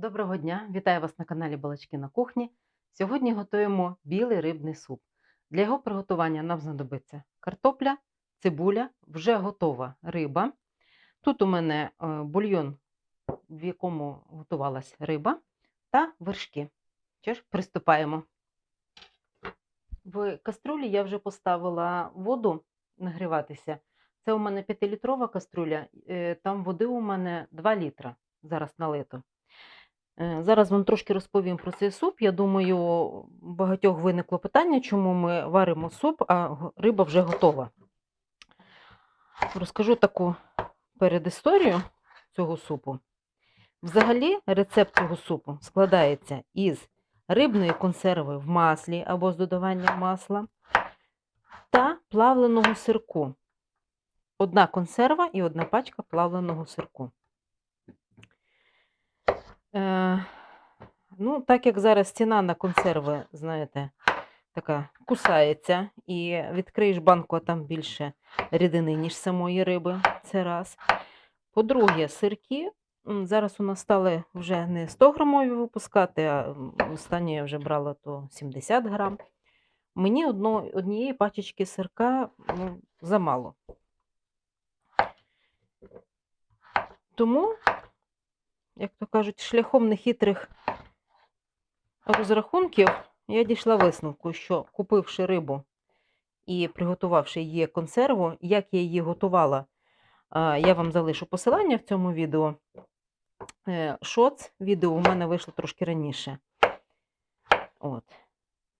Доброго дня! Вітаю вас на каналі Балачки на кухні. Сьогодні готуємо білий рибний суп. Для його приготування нам знадобиться картопля, цибуля, вже готова риба. Тут у мене е, бульйон, в якому готувалась риба, та вершки. Що ж, приступаємо. В каструлі я вже поставила воду нагріватися. Це у мене 5-літрова каструля, е, там води у мене 2 літра. Зараз налито. Е, Зараз вам трошки розповім про цей суп. Я думаю, багатьох виникло питання, чому ми варимо суп, а риба вже готова. Розкажу таку передісторію цього супу. Взагалі, рецепт цього супу складається із рибної консерви в маслі або з додаванням масла та плавленого сирку. Одна консерва і одна пачка плавленого сирку. Е, ну, так як зараз ціна на консерви, знаєте, така кусається, і відкриєш банку, а там більше рідини, ніж самої риби. Це раз. По-друге, сирки. Зараз у нас стали вже не 100 грамові випускати, а останнє я вже брала то 70 грам. Мені одно, однієї пачечки сирка ну, замало. Тому як то кажуть, шляхом нехитрих розрахунків я дійшла висновку, що купивши рибу і приготувавши її консерву, як я її готувала, я вам залишу посилання в цьому відео. Е, Шоц відео у мене вийшло трошки раніше. От.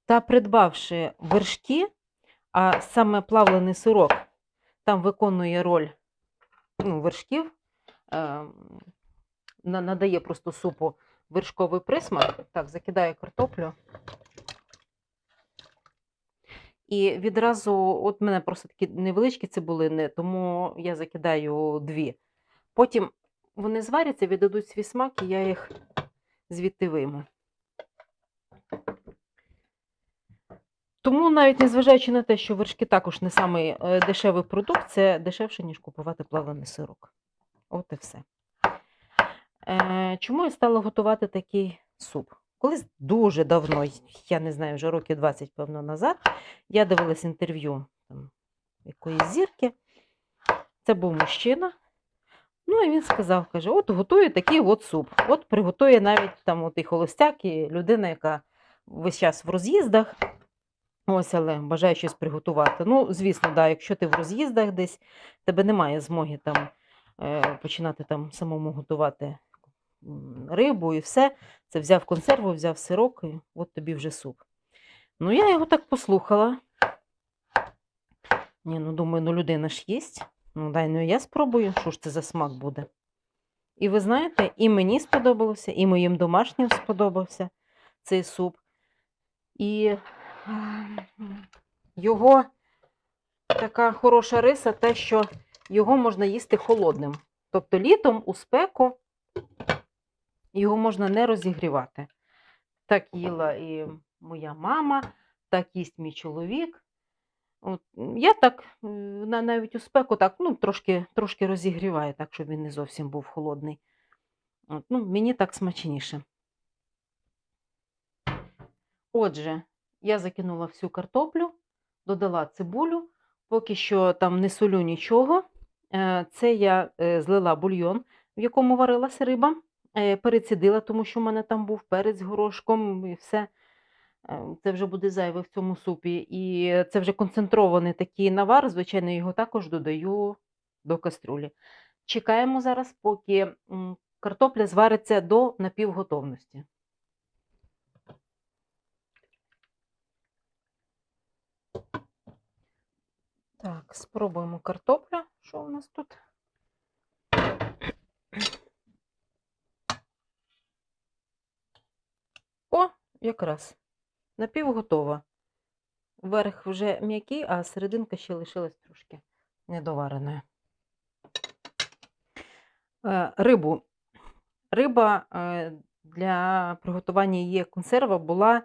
Та придбавши вершки, а саме плавлений сирок там виконує роль ну, вершків. е, надає просто супу вершковий присмак. Так, закидаю картоплю. І відразу, от мене просто такі невеличкі цибулини, тому я закидаю дві. Потім вони зваряться, віддадуть свій смак, і я їх звідти вийму. Тому навіть незважаючи на те, що вершки також не самий е, дешевий продукт, це дешевше, ніж купувати плавлений сирок. От і все. Е, Чому я стала готувати такий суп? Колись дуже давно, я не знаю, вже років 20, певно, назад, я дивилась інтерв'ю там, якоїсь зірки. Це був мужчина. Ну, і він сказав, каже, от готує такий от суп. От приготує навіть там от і холостяк, і людина, яка весь час в роз'їздах. Ось, але бажає щось приготувати. Ну, звісно, да, якщо ти в роз'їздах десь, тебе немає змоги там е, починати там самому готувати рибу і все. Це взяв консерву, взяв сирок, і от тобі вже суп. Ну, я його так послухала. Ні, ну думаю, ну людина ж єсть. Ну, дай ну я спробую, що ж це за смак буде. І ви знаєте, і мені сподобалося, і моїм домашнім сподобався цей суп. І його така хороша риса, те, що його можна їсти холодним. Тобто літом у спеку його можна не розігрівати. Так їла і моя мама, так їсть мій чоловік. От, я так е, навіть у спеку так, ну, трошки, трошки розігріваю, так, щоб він не зовсім був холодний. От, ну, мені так смачніше. Отже, я закинула всю картоплю, додала цибулю, поки що там не солю нічого. Е, Це я е, злила бульйон, в якому варилася риба, перецідила, тому що в мене там був перець горошком і все. Е, Це вже буде зайве в цьому супі. І це вже концентрований такий навар. Звичайно, його також додаю до каструлі. Чекаємо зараз, поки картопля звариться до напівготовності. Так, спробуємо картоплю. Що у нас тут? О, якраз. Напівготова. Верх вже м'який, а серединка ще лишилась трошки недовареною. Е, Рибу. Риба е, для приготування її консерва була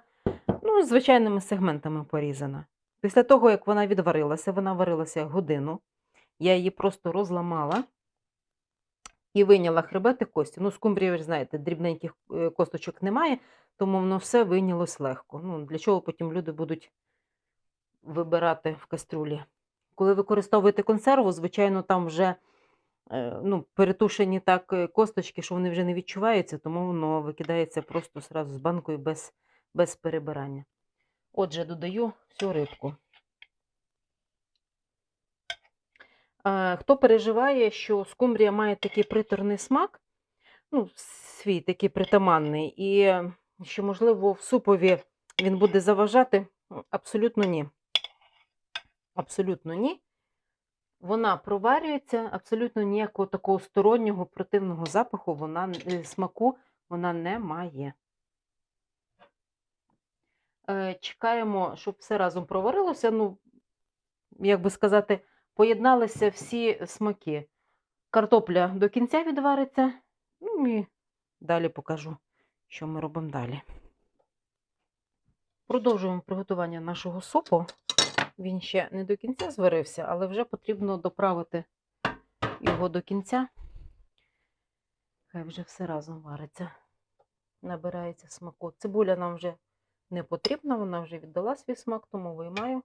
ну, звичайними сегментами порізана. Після того, як вона відварилася, вона варилася годину. Я її просто розламала і вийняла хребет і кості. Ну, ж знаєте, дрібненьких е, косточок немає, тому воно все вийнялось легко. Ну, для чого потім люди будуть вибирати в кастрюлі? Коли використовуєте консерву, звичайно, там вже е, ну, перетушені так е, косточки, що вони вже не відчуваються, тому воно викидається просто зразу з банкою без, без перебирання. Отже, додаю всю рибку. Хто переживає, що скумбрія має такий приторний смак, ну, свій такий притаманний, і що, можливо, в супові він буде заважати, абсолютно ні. Абсолютно ні. Вона проварюється, абсолютно ніякого такого стороннього противного запаху, вона е, смаку вона не має. Е, Чекаємо, щоб все разом проварилося. Ну, як би сказати, поєдналися всі смаки. Картопля до кінця відвариться. Ну і далі покажу, що ми робимо далі. Продовжуємо приготування нашого супу. Він ще не до кінця зварився, але вже потрібно доправити його до кінця. Хай вже все разом вариться. Набирається смаку. Цибуля нам вже не потрібна, вона вже віддала свій смак, тому виймаю.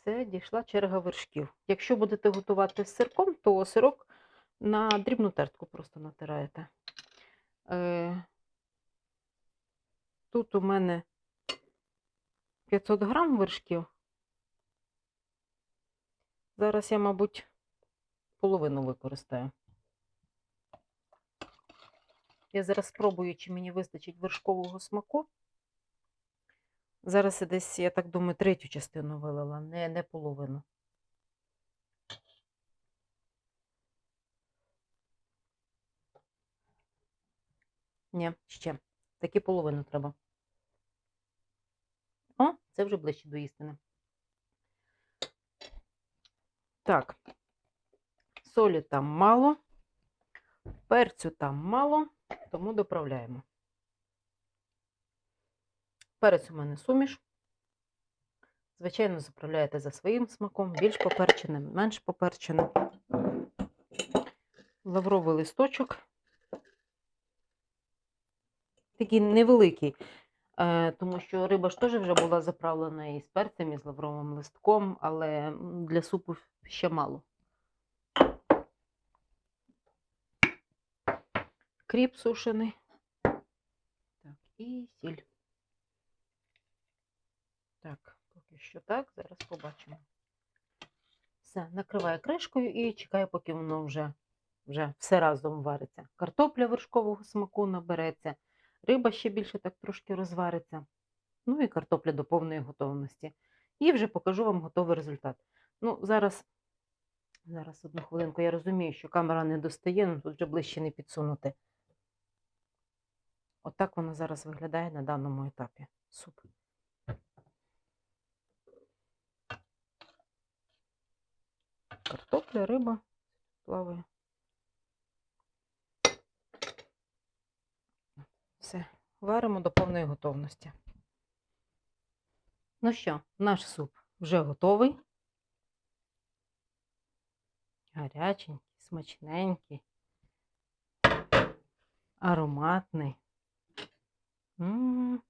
Все, дійшла черга вершків. Якщо будете готувати з сирком, то сирок на дрібну тертку просто натираєте. Е, Тут у мене 500 грам вершків. Зараз я, мабуть, половину використаю. Я зараз спробую, чи мені вистачить вершкового смаку. Зараз я десь, я так думаю, третю частину вилила, не, не половину. Ні, ще. Таки половину треба. О, це вже ближче до істини. Так. Солі там мало, перцю там мало, тому доправляємо. Перець у мене суміш. Звичайно, заправляєте за своїм смаком, більш поперченим, менш поперченим. Лавровий листочок. Такий невеликий, е, тому що риба ж теж вже була заправлена і з перцем, і з лавровим листком, але для супу ще мало. Кріп сушений. Так, і сіль. Так, поки що так, зараз побачимо. Все, накриваю кришкою і чекаю, поки воно вже, вже все разом вариться. Картопля вершкового смаку набереться, риба ще більше так трошки розвариться. Ну і картопля до повної готовності. І вже покажу вам готовий результат. Ну, зараз, зараз одну хвилинку, я розумію, що камера не достає, ну тут вже ближче не підсунути. Отак воно зараз виглядає на даному етапі. Суп. Картопля, риба плаває. Все, варимо до повної готовності. Ну що, наш суп вже готовий. Гаряченький, смачненький, ароматний. М.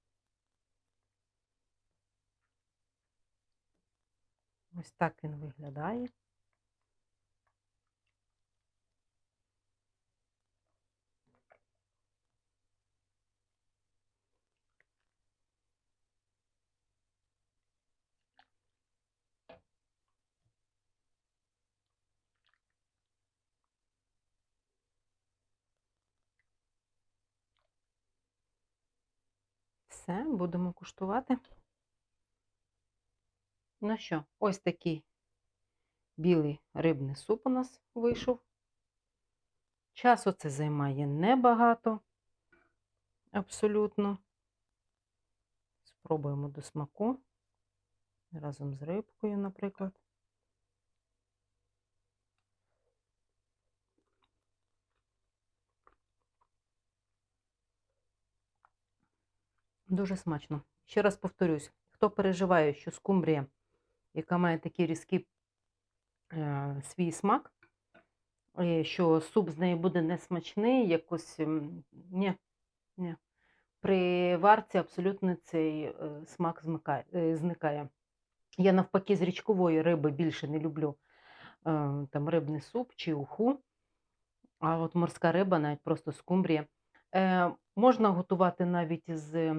Ось так він виглядає. Все, будемо куштувати. Ну що, ось такий білий рибний суп у нас вийшов. Часу це займає небагато, абсолютно. Спробуємо до смаку разом з рибкою, наприклад. Дуже смачно. Ще раз повторюсь, хто переживає, що скумбрія, яка має такий різкий е, свій смак, е, що суп з неї буде несмачний, якось ні, ні. При варці абсолютно цей е, смак е, зникає. Я навпаки з річкової риби більше не люблю е, там рибний суп чи уху. А от морська риба, навіть просто скумбрія. Можна готувати навіть з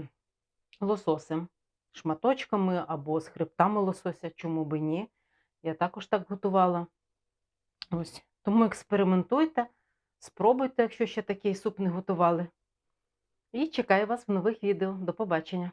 лососем, шматочками або з хребтами лосося, чому би ні. Я також так готувала. Ось. Тому експериментуйте, спробуйте, якщо ще такий суп не готували. І чекаю вас в нових відео. До побачення!